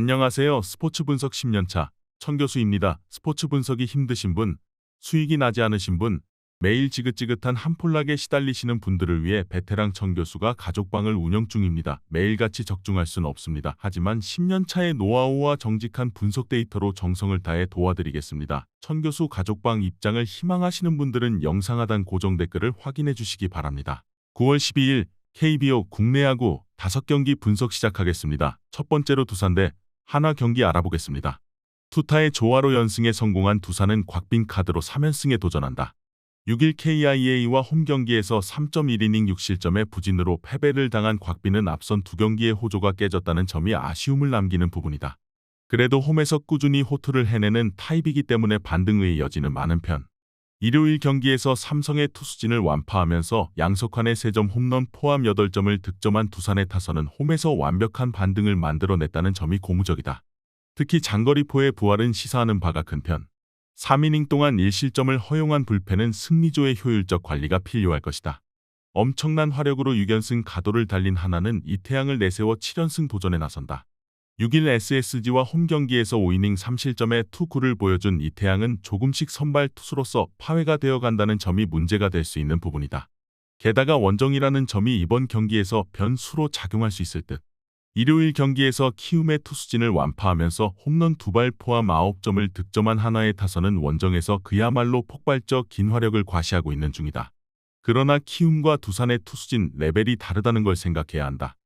안녕하세요. 스포츠 분석 10년차 천 교수입니다. 스포츠 분석이 힘드신 분, 수익이 나지 않으신 분, 매일 지긋지긋한 한폴락에 시달리시는 분들을 위해 베테랑 천 교수가 가족방을 운영 중입니다. 매일같이 적중할 수는 없습니다. 하지만 10년차의 노하우와 정직한 분석 데이터로 정성을 다해 도와드리겠습니다. 천 교수 가족방 입장을 희망하시는 분들은 영상 하단 고정 댓글을 확인해 주시기 바랍니다. 9월 12일 KBO 국내 야구 5경기 분석 시작하겠습니다. 첫 번째로 두산 대 한화 경기 알아보겠습니다. 투타의 조화로 연승에 성공한 두산은 곽빈 카드로 3연승에 도전한다. 6일 KIA와 홈 경기에서 3.1이닝 6실점의 부진으로 패배를 당한 곽빈은 앞선 두 경기의 호조가 깨졌다는 점이 아쉬움을 남기는 부분이다. 그래도 홈에서 꾸준히 호투를 해내는 타입이기 때문에 반등의 여지는 많은 편. 일요일 경기에서 삼성의 투수진을 완파하면서 양석환의 3점 홈런 포함 8점을 득점한 두산의 타선은 홈에서 완벽한 반등을 만들어냈다는 점이 고무적이다. 특히 장거리포의 부활은 시사하는 바가 큰 편. 3이닝 동안 1실점을 허용한 불펜은 승리조의 효율적 관리가 필요할 것이다. 엄청난 화력으로 6연승 가도를 달린 하나는 이태양을 내세워 7연승 도전에 나선다. 6일 SSG와 홈 경기에서 5이닝 3실점의 투구를 보여준 이태양은 조금씩 선발 투수로서 파회가 되어 간다는 점이 문제가 될 수 있는 부분이다. 게다가 원정이라는 점이 이번 경기에서 변수로 작용할 수 있을 듯. 일요일 경기에서 키움의 투수진을 완파하면서 홈런 두 발 포함 9점을 득점한 하나의 타선은 원정에서 그야말로 폭발적 긴 화력을 과시하고 있는 중이다. 그러나 키움과 두산의 투수진 레벨이 다르다는 걸 생각해야 한다.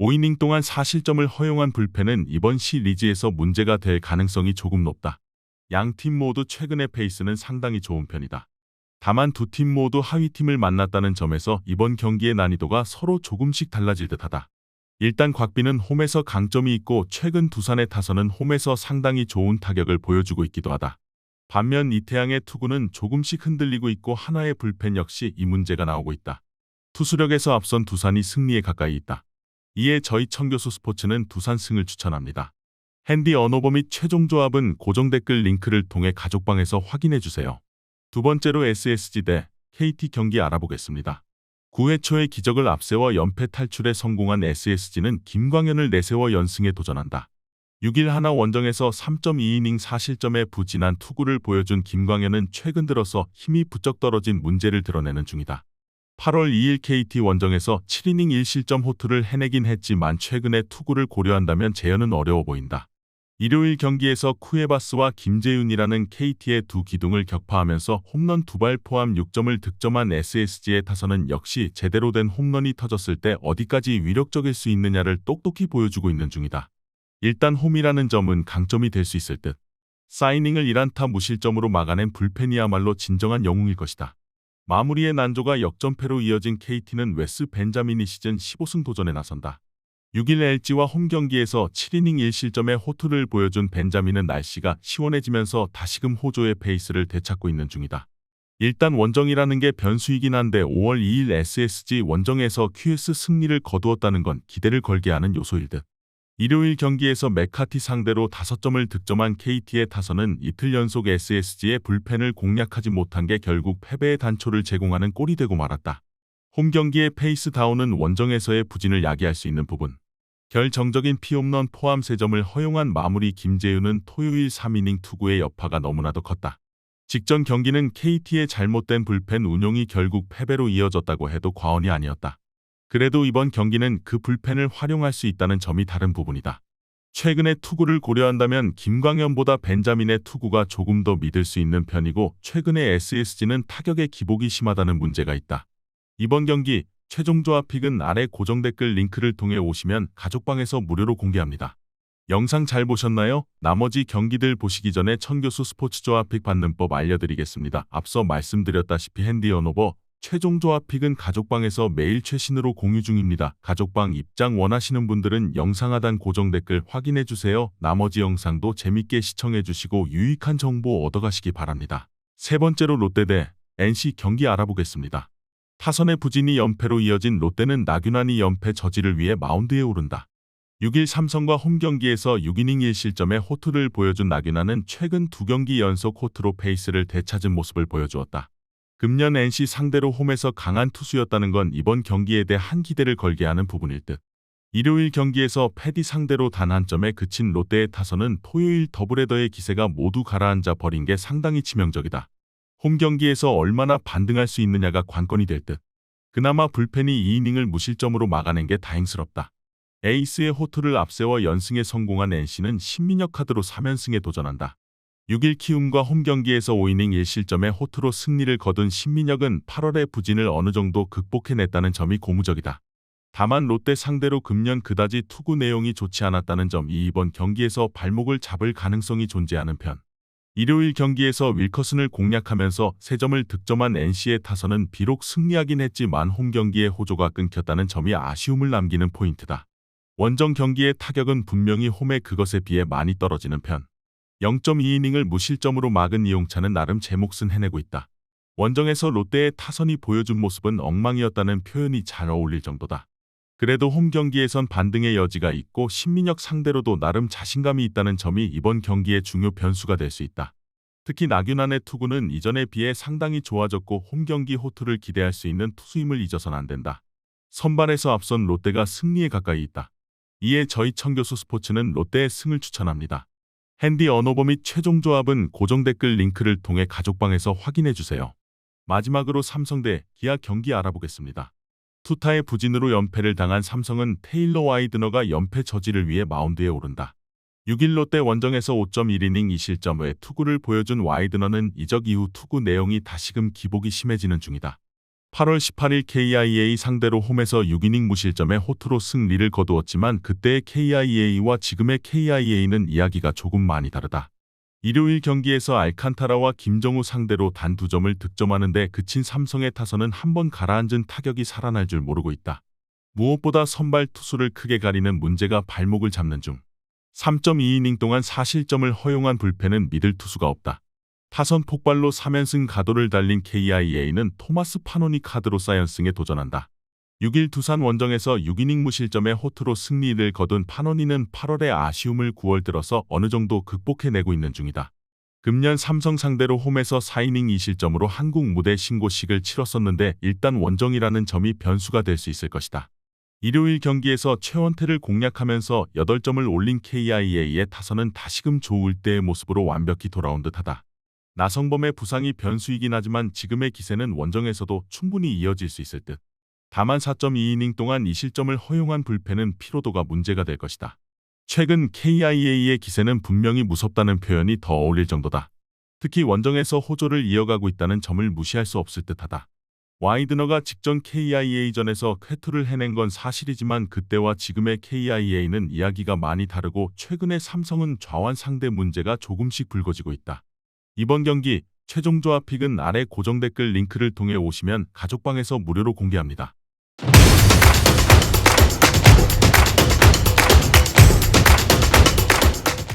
5이닝 동안 4실점을 허용한 불펜은 이번 시리즈에서 문제가 될 가능성이 조금 높다. 양 팀 모두 최근의 페이스는 상당히 좋은 편이다. 다만 두 팀 모두 하위 팀을 만났다는 점에서 이번 경기의 난이도가 서로 조금씩 달라질 듯하다. 일단 곽빈은 홈에서 강점이 있고 최근 두산의 타선은 홈에서 상당히 좋은 타격을 보여주고 있기도 하다. 반면 이태양의 투구는 조금씩 흔들리고 있고 하나의 불펜 역시 이 문제가 나오고 있다. 투수력에서 앞선 두산이 승리에 가까이 있다. 이에 저희 청교수 스포츠는 두산 승을 추천합니다. 핸디 언어버 및 최종 조합은 고정 댓글 링크를 통해 가족방에서 확인해 주세요. 두 번째로 SSG 대 KT 경기 알아보겠습니다. 9회 초의 기적을 앞세워 연패 탈출에 성공한 SSG는 김광현을 내세워 연승에 도전한다. 6일 하나 원정에서 3.2이닝 4실점의 부진한 투구를 보여준 김광현은 최근 들어서 힘이 부쩍 떨어진 문제를 드러내는 중이다. 8월 2일 KT 원정에서 7이닝 1실점 호투를 해내긴 했지만 최근의 투구를 고려한다면 재현은 어려워 보인다. 일요일 경기에서 쿠에바스와 김재윤이라는 KT의 두 기둥을 격파하면서 홈런 두 발 포함 6점을 득점한 SSG의 타선은 역시 제대로 된 홈런이 터졌을 때 어디까지 위력적일 수 있느냐를 똑똑히 보여주고 있는 중이다. 일단 홈이라는 점은 강점이 될 수 있을 듯. 사이닝을 1안타 무실점으로 막아낸 불펜이야말로 진정한 영웅일 것이다. 마무리의 난조가 역전패로 이어진 KT는 웨스 벤자민이 시즌 15승 도전에 나선다. 6일 LG와 홈 경기에서 7이닝 1실점의 호투를 보여준 벤자민은 날씨가 시원해지면서 다시금 호조의 페이스를 되찾고 있는 중이다. 일단 원정이라는 게 변수이긴 한데 5월 2일 SSG 원정에서 QS 승리를 거두었다는 건 기대를 걸게 하는 요소일 듯. 일요일 경기에서 메카티 상대로 5점을 득점한 KT의 타선은 이틀 연속 SSG의 불펜을 공략하지 못한 게 결국 패배의 단초를 제공하는 꼴이 되고 말았다. 홈 경기의 페이스 다운은 원정에서의 부진을 야기할 수 있는 부분. 결정적인 피홈런 포함 3점을 허용한 마무리 김재윤은 토요일 3이닝 투구의 여파가 너무나도 컸다. 직전 경기는 KT의 잘못된 불펜 운용이 결국 패배로 이어졌다고 해도 과언이 아니었다. 그래도 이번 경기는 그 불펜을 활용할 수 있다는 점이 다른 부분이다. 최근의 투구를 고려한다면 김광현보다 벤자민의 투구가 조금 더 믿을 수 있는 편이고 최근의 SSG는 타격의 기복이 심하다는 문제가 있다. 이번 경기 최종 조합 픽은 아래 고정 댓글 링크를 통해 오시면 가족방에서 무료로 공개합니다. 영상 잘 보셨나요? 나머지 경기들 보시기 전에 천교수 스포츠 조합 픽 받는 법 알려드리겠습니다. 앞서 말씀드렸다시피 핸디 언오버 최종 조합 픽은 가족방에서 매일 최신으로 공유 중입니다. 가족방 입장 원하시는 분들은 영상 하단 고정 댓글 확인해 주세요. 나머지 영상도 재밌게 시청해 주시고 유익한 정보 얻어가시기 바랍니다. 세 번째로 롯데 대 NC 경기 알아보겠습니다. 타선의 부진이 연패로 이어진 롯데는 나균환이 연패 저지를 위해 마운드에 오른다. 6일 삼성과 홈 경기에서 6이닝 1실점의 호투를 보여준 나균환은 최근 두 경기 연속 호투로 페이스를 되찾은 모습을 보여주었다. 금년 NC 상대로 홈에서 강한 투수였다는 건 이번 경기에 대한 기대를 걸게 하는 부분일 듯. 일요일 경기에서 패디 상대로 단 한 점에 그친 롯데의 타선은 토요일 더블헤더의 기세가 모두 가라앉아 버린 게 상당히 치명적이다. 홈 경기에서 얼마나 반등할 수 있느냐가 관건이 될 듯. 그나마 불펜이 2이닝을 무실점으로 막아낸 게 다행스럽다. 에이스의 호투를 앞세워 연승에 성공한 NC는 신민혁 카드로 3연승에 도전한다. 6일 키움과 홈 경기에서 5이닝 1실점의 호투로 승리를 거둔 신민혁은 8월의 부진을 어느 정도 극복해냈다는 점이 고무적이다. 다만 롯데 상대로 금년 그다지 투구 내용이 좋지 않았다는 점이 이번 경기에서 발목을 잡을 가능성이 존재하는 편. 일요일 경기에서 윌커슨을 공략하면서 3점을 득점한 NC의 타선은 비록 승리하긴 했지만 홈 경기의 호조가 끊겼다는 점이 아쉬움을 남기는 포인트다. 원정 경기의 타격은 분명히 홈의 그것에 비해 많이 떨어지는 편. 0.2이닝을 무실점으로 막은 이용찬은 나름 제 몫은 해내고 있다. 원정에서 롯데의 타선이 보여준 모습은 엉망이었다는 표현이 잘 어울릴 정도다. 그래도 홈 경기에선 반등의 여지가 있고 신민혁 상대로도 나름 자신감이 있다는 점이 이번 경기의 중요 변수가 될 수 있다. 특히 나균안의 투구는 이전에 비해 상당히 좋아졌고 홈 경기 호투를 기대할 수 있는 투수임을 잊어선 안 된다. 선발에서 앞선 롯데가 승리에 가까이 있다. 이에 저희 청교수 스포츠는 롯데의 승을 추천합니다. 핸디 언어버 및 최종 조합은 고정 댓글 링크를 통해 가족방에서 확인해 주세요. 마지막으로 삼성 대 기아 경기 알아보겠습니다. 투타의 부진으로 연패를 당한 삼성은 테일러 와이드너가 연패 저지를 위해 마운드에 오른다. 6일 롯데 원정에서 5.1이닝 2실점 외 투구를 보여준 와이드너는 이적 이후 투구 내용이 다시금 기복이 심해지는 중이다. 8월 18일 KIA 상대로 홈에서 6이닝 무실점의 호투로 승리를 거두었지만 그때의 KIA와 지금의 KIA는 이야기가 조금 많이 다르다. 일요일 경기에서 알칸타라와 김정우 상대로 단 두 점을 득점하는데 그친 삼성의 타선은 한 번 가라앉은 타격이 살아날 줄 모르고 있다. 무엇보다 선발 투수를 크게 가리는 문제가 발목을 잡는 중. 3.2이닝 동안 4실점을 허용한 불펜은 믿을 투수가 없다. 타선 폭발로 3연승 가도를 달린 KIA는 토마스 파노니 카드로 사연승에 도전한다. 6일 두산 원정에서 6이닝 무실점의 호투로 승리를 거둔 파노니는 8월의 아쉬움을 9월 들어서 어느 정도 극복해내고 있는 중이다. 금년 삼성 상대로 홈에서 4이닝 2실점으로 한국 무대 신고식을 치렀었는데 일단 원정이라는 점이 변수가 될 수 있을 것이다. 일요일 경기에서 최원태를 공략하면서 8점을 올린 KIA의 타선은 다시금 좋을 때의 모습으로 완벽히 돌아온 듯하다. 나성범의 부상이 변수이긴 하지만 지금의 기세는 원정에서도 충분히 이어질 수 있을 듯. 다만 4.2이닝 동안 2실점을 허용한 불펜은 피로도가 문제가 될 것이다. 최근 KIA의 기세는 분명히 무섭다는 표현이 더 어울릴 정도다. 특히 원정에서 호조를 이어가고 있다는 점을 무시할 수 없을 듯하다. 와이드너가 직전 KIA전에서 쾌투를 해낸 건 사실이지만 그때와 지금의 KIA는 이야기가 많이 다르고 최근의 삼성은 좌완 상대 문제가 조금씩 불거지고 있다. 이번 경기 최종 조합 픽은 아래 고정 댓글 링크를 통해 오시면 가족방에서 무료로 공개합니다.